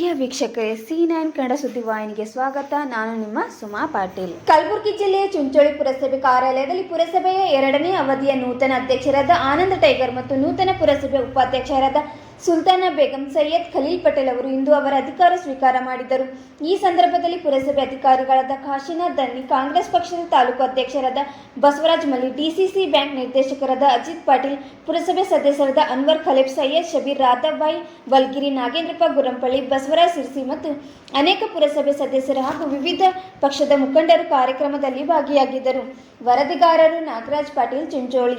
ಪ್ರಿಯ ವೀಕ್ಷಕರೇ C nine Kannada ಸುದ್ದಿವಾಹಿನಿಗೆ ಸ್ವಾಗತ. ನಾನು ನಿಮ್ಮ ಸುಮಾ ಪಾಟೀಲ್. ಕಲಬುರಗಿ ಜಿಲ್ಲೆಯ ಚುಂಚೋಳಿ ಪುರಸಭೆ ಕಾರ್ಯಾಲಯದಲ್ಲಿ ಪುರಸಭೆಯ ಎರಡನೇ ಅವಧಿಯ ನೂತನ ಅಧ್ಯಕ್ಷರಾದ ಆನಂದ ಟೈಗರ್ ಮತ್ತು ನೂತನ ಪುರಸಭೆ ಉಪಾಧ್ಯಕ್ಷರಾದ ಸುಲ್ತಾನ ಬೇಗಂ ಸೈಯದ್ ಖಲೀಲ್ ಪಟೇಲ್ ಅವರು ಇಂದು ಅವರ ಅಧಿಕಾರ ಸ್ವೀಕಾರ ಮಾಡಿದರು. ಈ ಸಂದರ್ಭದಲ್ಲಿ ಪುರಸಭೆ ಅಧಿಕಾರಿಗಳಾದ ಕಾಶಿನಾಥ್ ದನ್ನಿ ಕಾಂಗ್ರೆಸ್ ಪಕ್ಷದ ತಾಲೂಕು ಅಧ್ಯಕ್ಷರಾದ ಬಸವರಾಜ್ ಮಲಿ ಡಿಸಿಸಿ ಬ್ಯಾಂಕ್ ನಿರ್ದೇಶಕರಾದ ಅಜಿತ್ ಪಾಟೀಲ್, ಪುರಸಭೆ ಸದಸ್ಯರಾದ ಅನ್ವರ್ ಖಲೀಫ್, ಸೈಯದ್ ಶಬೀರ್ ರಾಧಾಬಾಯಿ ವಲ್ಗಿರಿ ನಾಗೇಂದ್ರಪ್ಪ ಗುರಂಪಳ್ಳಿ, ಬಸವರಾಜ್ ಸಿರ್ಸಿ ಮತ್ತು ಅನೇಕ ಪುರಸಭೆ ಸದಸ್ಯರು ಹಾಗೂ ವಿವಿಧ ಪಕ್ಷದ ಮುಖಂಡರು ಕಾರ್ಯಕ್ರಮದಲ್ಲಿ ಭಾಗಿಯಾಗಿದ್ದರು. ವರದಿಗಾರರು ನಾಗರಾಜ್ ಪಾಟೀಲ್, ಚಿಂಚೋಳಿ.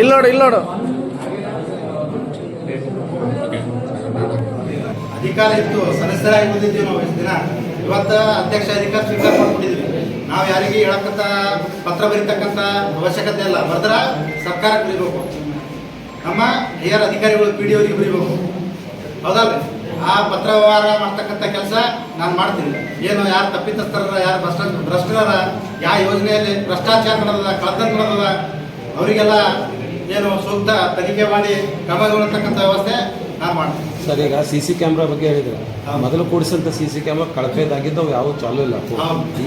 ಇಲ್ಲಿ ನೋಡು ಅಧಿಕಾರ ಇತ್ತು, ಸದಸ್ಯರಾಗಿ ಬಂದಿದ್ದೀವಿ ನಾವು ಇಷ್ಟು ದಿನ. ಇವತ್ತು ಅಧ್ಯಕ್ಷ ಅಧಿಕಾರ ಸ್ವೀಕಾರ ಮಾಡ್ಕೊಂಡಿದ್ವಿ ನಾವು ಯಾರಿಗೆ ಹೇಳಕ್ಕಂತ ಪತ್ರ ಬರೀತಕ್ಕಂತ ಅವಶ್ಯಕತೆ ಇಲ್ಲ. ಬರೆದ್ರ ಸರ್ಕಾರಕ್ಕೆ ಬರೀಬೇಕು. ನಮ್ಮ ಹಿರಿಯರ್ ಅಧಿಕಾರಿಗಳು ಪಿ ಡಿ ಅವರಿಗೆ ಬರೀಬೇಕು. ಹೌದಲ್ಲ ಆ ಪತ್ರ ವ್ಯವಹಾರ ಮಾಡ್ತಕ್ಕಂಥ ಕೆಲಸ ನಾನು ಮಾಡ್ತೀನಿ. ಏನು ಯಾರು ತಪ್ಪಿತಸ್ಥರ ಯಾರು ಭ್ರಷ್ಟ ಭ್ರಷ್ಟರ ಯಾವ ಯೋಜನೆಯಲ್ಲಿ ಭ್ರಷ್ಟಾಚಾರ ನಡೆದ ಕಳ್ತನ ನಡೆದ ಅವರಿಗೆಲ್ಲ ಏನು ಸೂಕ್ತ ತನಿಖೆ ಮಾಡಿ ಕ್ರಮಗೊಳ್ಳತಕ್ಕಂಥ ವ್ಯವಸ್ಥೆ ನಾನು ಮಾಡ್ತೀನಿ. ಸರ್ ಈಗ ಸಿ ಸಿ ಕ್ಯಾಮ್ರಾ ಬಗ್ಗೆ ಹೇಳಿದ್ರೆ. ಮೊದಲು ಕೂಡಿಸಿದಂಥ ಸಿ ಸಿ ಕ್ಯಾಮ್ರಾ ಕಳಪೆದಾಗಿದ್ದು ಅವು ಯಾವ ಚಾಲೂ ಇಲ್ಲ.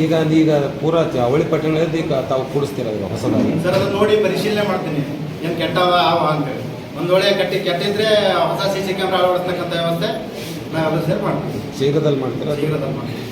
ಈಗ ಈಗ ಪೂರ ಅವಳಿ ಪಟ್ಟಣದಲ್ಲಿ ಈಗ ತಾವು ಕೂಡಿಸ್ತೀರ ಈಗ ಹೊಸದಾಗಿ? ಸರ್ ಅದು ನೋಡಿ ಪರಿಶೀಲನೆ ಮಾಡ್ತೀನಿ. ಏನು ಕೆಟ್ಟವ ಅವ ಅಂತೇಳಿ ಒಂದು ಒಳ್ಳೆ ಕಟ್ಟಿ ಕೆಟ್ಟಿದ್ರೆ ಹೊಸ ಸಿ ಸಿ ಕ್ಯಾಮ್ರಾ ಅಳವಡಿಸ್ತಕ್ಕಂಥ ವ್ಯವಸ್ಥೆ ನಾನು ಸೇರಿ ಮಾಡ್ತೀವಿ. ಶೀಘ್ರದಲ್ಲಿ ಮಾಡ್ತೀರಾ? ಶೀಘ್ರದಲ್ಲಿ ಮಾಡ್ತೀವಿ.